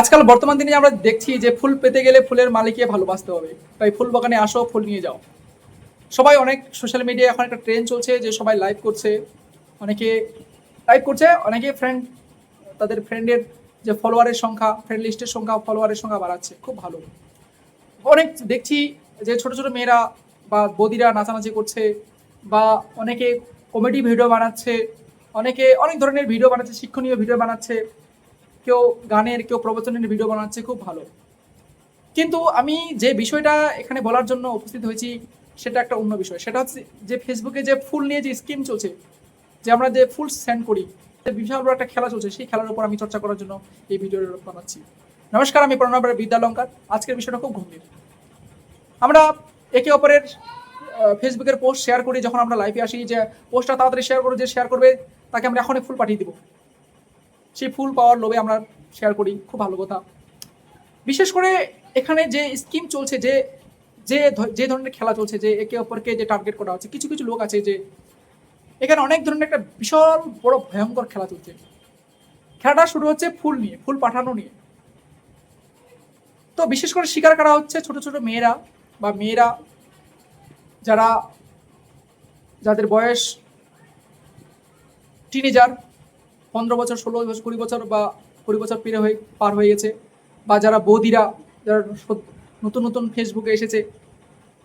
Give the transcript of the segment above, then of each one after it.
আজকাল বর্তমান দিনে আমরা দেখছি যে ফুল পেতে গেলে ফুলের মালিককে ভালোবাসতে হবে। তাই ফুল বাগানে আসো, ফুল নিয়ে যাও। সবাই অনেক সোশ্যাল মিডিয়ায় এখন একটা ট্রেন্ড চলছে যে সবাই লাইভ করছে। অনেকে লাইভ করছে, অনেকে ফ্রেন্ড তাদের ফ্রেন্ডের যে ফলোয়ারের সংখ্যা ফ্রেন্ড লিস্টের সংখ্যা ফলোয়ারের সংখ্যা বাড়াচ্ছে। খুব ভালো। অনেক দেখছি যে ছোট ছোট মেয়েরা বা বদিরা নাচানাচি করছে বা অনেকে কমেডি ভিডিও বানাচ্ছে, অনেকে অনেক ধরনের ভিডিও বানাচ্ছে, শিক্ষণীয় ভিডিও বানাচ্ছে। কেউ গানের, কেউ প্রবচনের ভিডিও বানাচ্ছে, খুব ভালো। কিন্তু আমি যে বিষয়টা এখানে বলার জন্য উপস্থিত হয়েছি, সেটা একটা অন্য বিষয়। সেটা হচ্ছে যে ফেসবুকে যে ফুল নিয়ে যে স্কিম চলছে, যে আমরা যে ফুল সেন্ড করি বিশাল বড় একটা খেলা চলছে, সেই খেলার উপর আমি চর্চা করার জন্য এই ভিডিওটা বানাচ্ছি। নমস্কার, আমি প্রণব বিদ্যালঙ্কার আজকের বিষয়টা খুব গম্ভীর। আমরা একে অপরের ফেসবুকের পোস্ট শেয়ার করি, যখন আমরা লাইভে আসি, যে পোস্টটা তাড়াতাড়ি শেয়ার করে, যে শেয়ার করবে, তাকে আমরা এখনই ফুল পাঠিয়ে দিব। সেই ফুল পাওয়ার লোভে আমরা শেয়ার করি, খুব ভালো কথা। বিশেষ করে এখানে যে স্কিম চলছে, যে যে যে ধরনের খেলা চলছে, যে একে অপরকে যে টার্গেট করা হচ্ছে, কিছু কিছু লোক আছে যে, এখানে অনেক ধরনের একটা বিশাল বড় ভয়ঙ্কর খেলা চলছে। খেলাটা শুরু হচ্ছে ফুল নিয়ে ফুল পাঠানো নিয়ে। তো বিশেষ করে শিকার করা হচ্ছে ছোট ছোট মেয়েরা বা মেয়েরা, যারা, যাদের বয়স টিনেজার পনেরো বছর, ষোলো বছর, কুড়ি বছর বা কুড়ি বছর পেরে হয়ে, পার হয়ে গেছে বা যারা বৌদিরা, যারা নতুন নতুন ফেসবুকে এসেছে,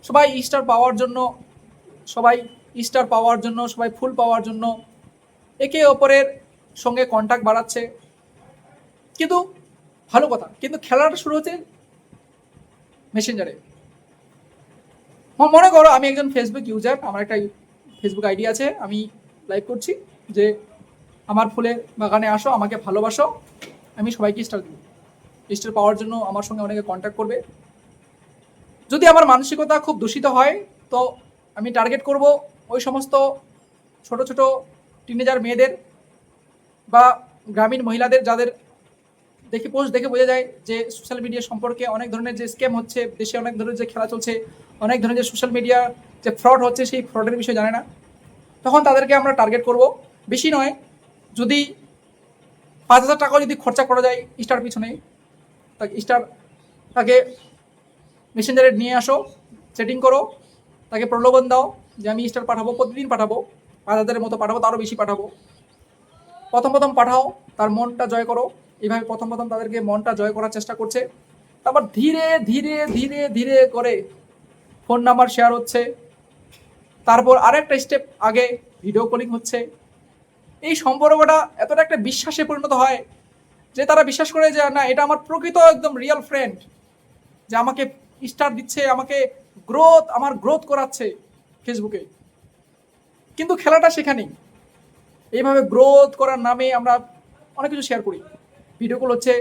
সবাই স্টার পাওয়ার জন্য, সবাই স্টার পাওয়ার জন্য, সবাই ফুল পাওয়ার জন্য একে অপরের সঙ্গে কন্ট্যাক্ট বাড়াচ্ছে। কিন্তু ভালো কথা, কিন্তু খেলাটা শুরু হচ্ছে মেসেঞ্জারে মনে করো আমি একজন ফেসবুক ইউজার আমার একটা ফেসবুক আইডি আছে, আমি লাইভ করছি যে আমার ফুলের বাগানে আসো, আমাকে ভালোবাসো। আমি সবাইকে স্টার দিব। স্টার পাওয়ার জন্য আমার সঙ্গে অনেকে কন্ট্যাক্ট করবে। যদি আমার মানসিকতা খুব দূষিত হয়, তো আমি টার্গেট করব ওই সমস্ত ছোট ছোট টিনেজার মেয়েদের বা গ্রামীণ মহিলাদের যাদের দেখে পোস্ট দেখে বোঝা যায় যে সোশ্যাল মিডিয়া সম্পর্কে অনেক ধরনের যে স্ক্যাম হচ্ছে, দেশে অনেক ধরনের যে খেলা চলছে, অনেক ধরনের যে সোশ্যাল মিডিয়া যে ফ্রড হচ্ছে, সেই ফ্রডের বিষয়ে জানে না। তখন তাদেরকে আমরা টার্গেট করব। বেশি নয় যদি পাঁচ হাজার টাকাও যদি খরচা করা যায় স্টার পিছনে তাকে স্টার তাকে মেসেঞ্জারে নিয়ে আসো সেটিং করো, তাকে প্রলোভন দাও যে আমি স্টার পাঠাবো, প্রতিদিন পাঠাবো, পাঁচ হাজারের মতো পাঠাবো, তারও বেশি পাঠাবো। প্রথম প্রথম পাঠাও, তার মনটা জয় করো। এইভাবে প্রথম প্রথম তাদেরকে মনটা জয় করার চেষ্টা করছে। তারপর ধীরে ধীরে ধীরে ধীরে করে ফোন নাম্বার শেয়ার হচ্ছে। তারপর আরেকটা স্টেপ আগে ভিডিও কলিং হচ্ছে। এই সম্পর্কটা এতটা একটা বিশ্বাসে পরিণত হয় যে তারা বিশ্বাস করে যে, না, এটা আমার প্রকৃত একদম রিয়েল ফ্রেন্ড যে আমাকে স্টার দিচ্ছে, আমাকে গ্রোথ আমার গ্রোথ করাচ্ছে ফেসবুকে কিন্তু খেলাটা সেখানেই। এইভাবে গ্রোথ করার নামে আমরা অনেক কিছু শেয়ার করি। ভিডিও কল হচ্ছে,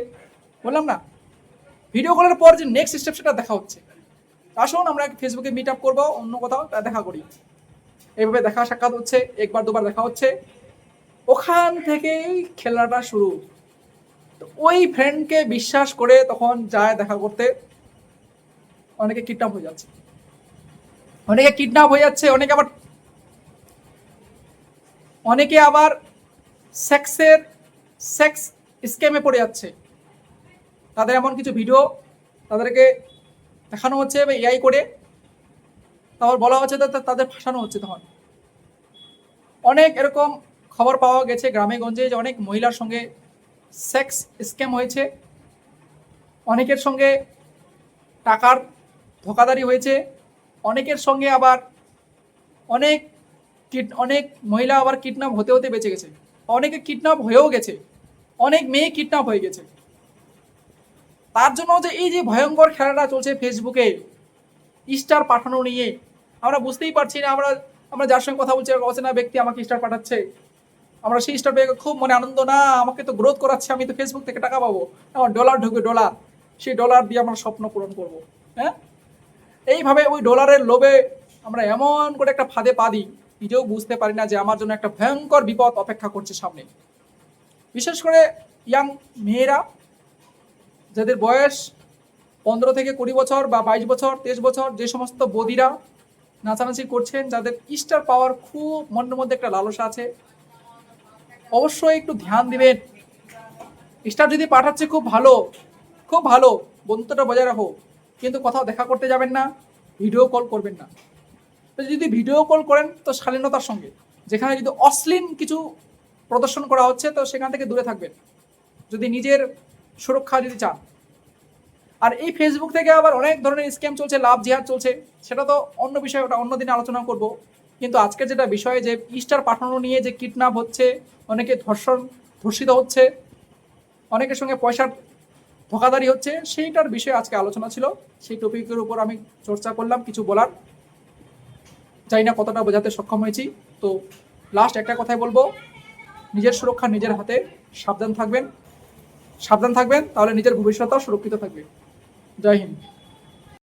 বললাম না? ভিডিও কলের পর যে নেক্সট স্টেপ সেটা দেখা হচ্ছে। আসুন, আমরা ফেসবুকে মিট আপ করব, অন্য কোথাও দেখা করি। এইভাবে দেখা সাক্ষাৎ হচ্ছে, একবার দুবার দেখা হচ্ছে। ওখান থেকেই খেলাটা শুরু। ওই ফ্রেন্ডকে বিশ্বাস করে তখন যায় দেখা করতে। অনেকে কিডন্যাপ হয়ে যাচ্ছে। অনেকে কিডন্যাপ হয়ে যাচ্ছে, অনেকে আবার অনেকে আবার সেক্সের সেক্স স্ক্যামে পড়ে যাচ্ছে। তাদের এমন কিছু ভিডিও তাদেরকে দেখানো হচ্ছে বা এআই করে। তারপর বলা হচ্ছে তাদের ফাঁসানো হচ্ছে তখন। অনেক এরকম খবর পাওয়া গেছে গ্রামে গঞ্জে যে অনেক মহিলার সঙ্গে সেক্স স্ক্যাম হয়েছে। অনেকের সঙ্গে টাকার ধোকাদারি হয়েছে। অনেকের সঙ্গে আবার অনেক কিড অনেক মহিলা আবার কিডন্যাপ হতে হতে বেঁচে গেছে। অনেকে কিডন্যাপ হয়েও গেছে। অনেক মেয়ে কিডন্যাপ হয়ে গেছে। তার জন্য যে এই যে ভয়ঙ্কর খেলাটা চলছে ফেসবুকে, স্টার পাঠানো নিয়ে, আমরা বুঝতেই পারছি না, আমরা আমরা যার সঙ্গে কথা বলছি, অচেনা ব্যক্তি আমাকে স্টার পাঠাচ্ছে। আমরা সেই স্টার পেয়ে খুব মনে আনন্দ, না, আমাকে তো গ্রোথ করাচ্ছে, আমি তো ফেসবুক থেকে টাকা পাবো। আমার ডলার ঢুকবে ডলার সেই ডলার দিয়ে আমরা স্বপ্ন পূরণ করব হ্যাঁ? এইভাবে ওই ডলারের লোভে আমরা এমন করে একটা ফাঁদে পা দিই, নিজেও বুঝতে পারি না যে আমার জন্য একটা ভয়ঙ্কর বিপদ অপেক্ষা করছে সামনে। বিশেষ করে ইয়াং মেয়েরা, যাদের বয়স পনেরো থেকে কুড়ি বছর বা বাইশ বছর, তেইশ বছর, যে সমস্ত বদিরা নাচানাচি করছেন, যাদের স্টার পাওয়ার খুব মনের মধ্যে একটা লালসা আছে অবশ্যই একটু ধ্যান দিবেন। স্টার যদি পাঠাচ্ছে, খুব ভালো খুব ভালো, বন্ধুত্বটা বজায় রাখো। কিন্তু কোথাও দেখা করতে যাবেন না ভিডিও কল করবেন না। যদি ভিডিও কল করেন, তো শালীনতার সঙ্গে। যেখানে যদি অশ্লীল কিছু প্রদর্শন করা হচ্ছে, তো সেখান থেকে দূরে থাকবেন। যদি নিজের সুরক্ষা যদি চান। আর এই ফেসবুক থেকে আবার অনেক ধরনের স্ক্যাম চলছে, লাভ জিহাদ চলছে। সেটা তো অন্য বিষয়, ওটা অন্য দিনে আলোচনা করব। কিন্তু আজকে যেটা বিষয় যে ইস্টার পাঠানো নিয়ে যে কিডন্যাপ হচ্ছে, অনেকে ধর্ষণ, ধর্ষিত হচ্ছে, অনেকের সঙ্গে পয়সার ধোকাদারি হচ্ছে, সেইটার বিষয়ে আজকে আলোচনা ছিল। সেই টপিকের উপর আমি চর্চা করলাম কিছু বলার। জানি না কতটা বোঝাতে সক্ষম হয়েছি। তো লাস্ট একটা কথাই বলব। নিজের সুরক্ষা নিজের হাতে, সাবধান থাকবেন। সাবধান থাকবেন, তাহলে নিজের ভবিষ্যৎটাও সুরক্ষিত থাকবে। জয় হিন্দ।